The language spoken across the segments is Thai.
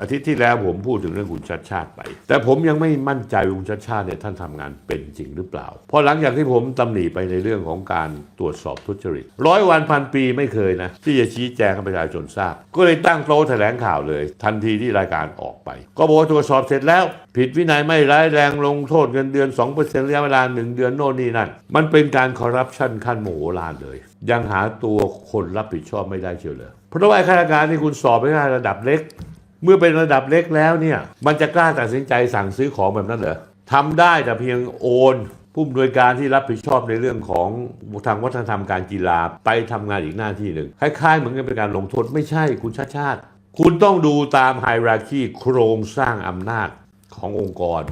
อาทิตย์ที่แล้วผมพูดถึงเรื่องคุณชัดชาติไป แต่ผมยังไม่มั่นใจว่าคุณชัดชาติเนี่ยท่านทำงานเป็นจริงหรือเปล่า เพราะหลังจากที่ผมตำหนิไปในเรื่องของการตรวจสอบทุจริตร้อยวันพันปีไม่เคยนะ ที่จะชี้แจงให้ประชาชนทราบ ก็เลยตั้งโต๊ะแถลงข่าวเลย ทันทีที่รายการออกไป ก็บอกว่าตรวจสอบเสร็จแล้ว ผิดวินัยไม่ร้ายแรงลงโทษเงินเดือน2%ระยะเวลา1เดือนโน่นนี่นั่นมันเป็นการคอร์รัปชันขั้นโมโหลานเลย ยังหาตัวคนรับผิดชอบไม่ได้เชียวเลยเพราะว่าข้าราชการที่คุณสอบไปแค่ระดับเล็ก เมื่อเป็นระดับเล็กแล้วเนี่ย มันจะกล้าตัดสินใจสั่งซื้อของแบบนั้นเหรอทำได้แต่เพียงโอนผู้อำนวยการที่รับผิดชอบในเรื่องของทางวัฒนธรรมการกีฬาไปทำงานอีกหน้าที่หนึ่งคล้ายๆเหมือนกับเป็นการลงโทษไม่ใช่คุณชาติชาติ คุณต้องดูตามไฮราคีโครงสร้างอำนาจขององค์กร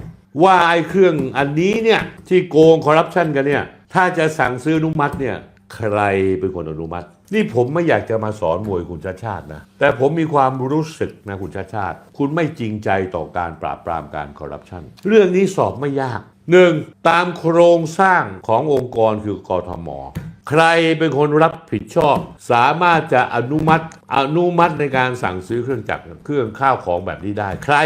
ว่าไอ้เครื่องอันนี้เนี่ยที่โกงคอร์รัปชันกันเนี่ยถ้าจะสั่งซื้ออนุมัติเนี่ย ใครเป็นคนอนุมัติ นี่ผมไม่อยากจะมาสอนมวยคุณชาติชาตินะ แต่ผมมีความรู้สึกนะคุณชาติชาติ คุณไม่จริงใจต่อการปราบปรามการคอร์รัปชัน เรื่องนี้สอบไม่ยากหนึ่งตามโครงสร้างขององค์กรคือกทมใครเป็นคนรับผิดชอบ สามารถจะอนุมัติอนุมัติในการสั่งซื้อเครื่องจักรเครื่องข้าวของแบบนี้ได้ ใคร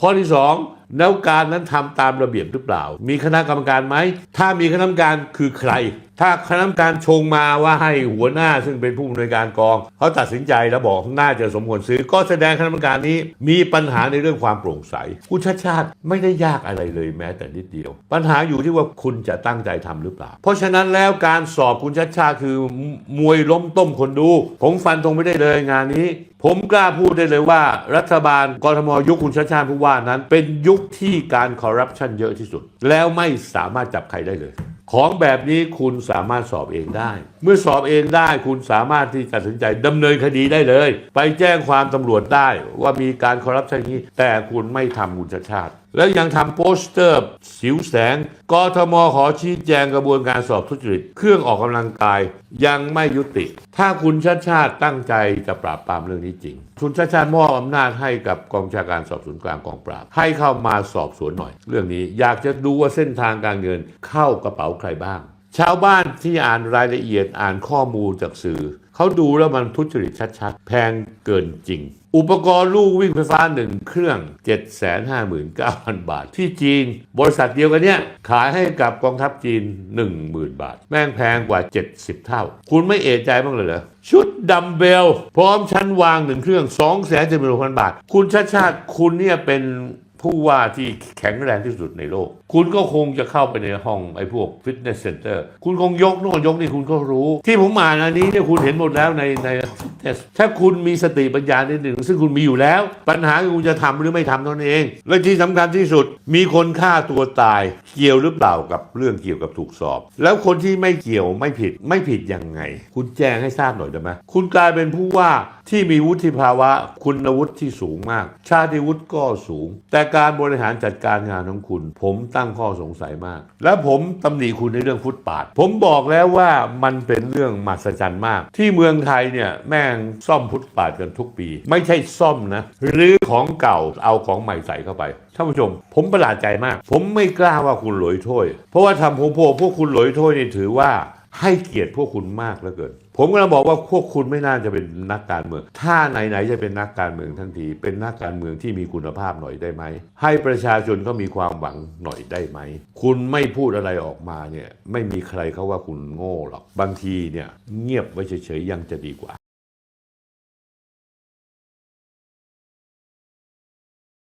ข้อที่สองแล้วการนั้นทำตามระเบียบหรือเปล่า มีคณะกรรมการไหม ถ้ามีคณะกรรมการคือใคร ถ้าคณะกรรมการชงมาว่าให้หัวหน้าซึ่งเป็นผู้อำนวยการกองเขาตัดสินใจแล้วบอกน่าจะสมควรซื้อ ก็แสดงคณะกรรมการนี้มีปัญหาในเรื่องความโปร่งใสคุณชาติชาติไม่ได้ยากอะไรเลยแม้แต่นิดเดียว ปัญหาอยู่ที่ว่าคุณจะตั้งใจทำหรือเปล่า เพราะฉะนั้นแล้วการสอบคุณชาติชาติคือมวยล้มต้มคนดู ผมฟันธงไม่ได้เลยงานนี้ ผมกล้าพูดได้เลยว่า รัฐบาลกรทมยุคคุณชาติชาติผู้ว่านั้น เป็นยุคที่การคอร์รัปชันเยอะที่สุด แล้วไม่สามารถจับใครได้เลย ของแบบนี้คุณสามารถสอบเองได้ เมื่อสอบเองได้คุณสามารถที่จะตัดสินใจดำเนินคดีได้เลย ไปแจ้งความตำรวจได้ว่ามีการคอร์รัปชันนี้ แต่คุณไม่ทำคุณชาติชาติ แล้วยังทำโปสเตอร์สิวแสงกทมขอชี้แจงกระบวนการสอบทุจริต เครื่องออกกำลังกายยังไม่ยุติ ถ้าคุณชาติชาติตั้งใจจะปราบปรามเรื่องนี้จริง คุณชาติชาติมอบอำนาจให้กับกองชาการสอบสวนกลางกองปราบ ให้เข้ามาสอบสวนหน่อย เรื่องนี้อยากจะดูว่าเส้นทางการเงินเข้ากระเป๋าใครบ้าง ชาวบ้านที่อ่านรายละเอียดอ่านข้อมูลจากสื่อเขาดูแล้วมันทุจริตชัดๆ แพงเกินจริง อุปกรณ์ลูกวิ่งไฟฟ้าหนึ่งเครื่อง 759,000 บาท ที่จีน บริษัทเดียวกันเนี้ยขายให้กับกองทัพจีน 10,000 บาท แม่งแพงกว่า 70 เท่า คุณไม่เอะใจบ้างเลยเหรอชุดดัมเบล พร้อมชั้นวางหนึ่งเครื่อง 2 7 0 0 0 0 บาท คุณชาติชาติคุณเนี่ยเป็นผู้ว่าที่แข็งแรงที่สุดในโลก คุณก็คงจะเข้าไปในห้องไอ้พวกฟิตเนสเซ็นเตอร์ คุณคงยกโน่นยกนี่คุณก็รู้ ที่ผมอ่านอันนี้เนี่ยคุณเห็นหมดแล้วในใน ฟิตเนสถ้าคุณมีสติปัญญานิดหนึ่ง ซึ่งคุณมีอยู่แล้ว ปัญหาคือคุณจะทำหรือไม่ทำเท่านั้นเอง และที่สำคัญที่สุด มีคนฆ่าตัวตาย เกี่ยวหรือเปล่ากับเรื่องเกี่ยวกับถูกสอบ แล้วคนที่ไม่เกี่ยวไม่ผิดไม่ผิดยังไง คุณแจ้งให้ทราบหน่อยได้ไหมคุณกลายเป็นผู้ว่าที่มีวุฒิภาวะ คุณวุฒิที่สูงมาก ชาติวุฒิก็สูง แต่การบริหารจัดการงานของคุณ ผมตั้งข้อสงสัยมาก และผมตำหนิคุณในเรื่องฟุตปาด ผมบอกแล้วว่ามันเป็นเรื่องมหัศจรรย์มาก ที่เมืองไทยเนี่ยแม่งซ่อมฟุตปาดกันทุกปี ไม่ใช่ซ่อมนะหรือของเก่าเอาของใหม่ใส่เข้าไปท่านผู้ชม ผมประหลาดใจมาก ผมไม่กล้าว่าคุณหลอยถ้วย เพราะว่าทำผมพวกพวกคุณหลอยถ้วยนี่ถือว่าให้เกียรติพวกคุณมากเหลือเกิน ผมกำลังบอกว่าพวกคุณไม่น่าจะเป็นนักการเมือง ถ้าไหนๆจะเป็นนักการเมืองทั้งที เป็นนักการเมืองที่มีคุณภาพหน่อยได้ไหม ให้ประชาชนก็มีความหวังหน่อยได้ไหม คุณไม่พูดอะไรออกมาเนี่ย ไม่มีใครเขาว่าคุณโง่หรอก บางทีเนี่ยเงียบไว้เฉยๆยังจะดีกว่า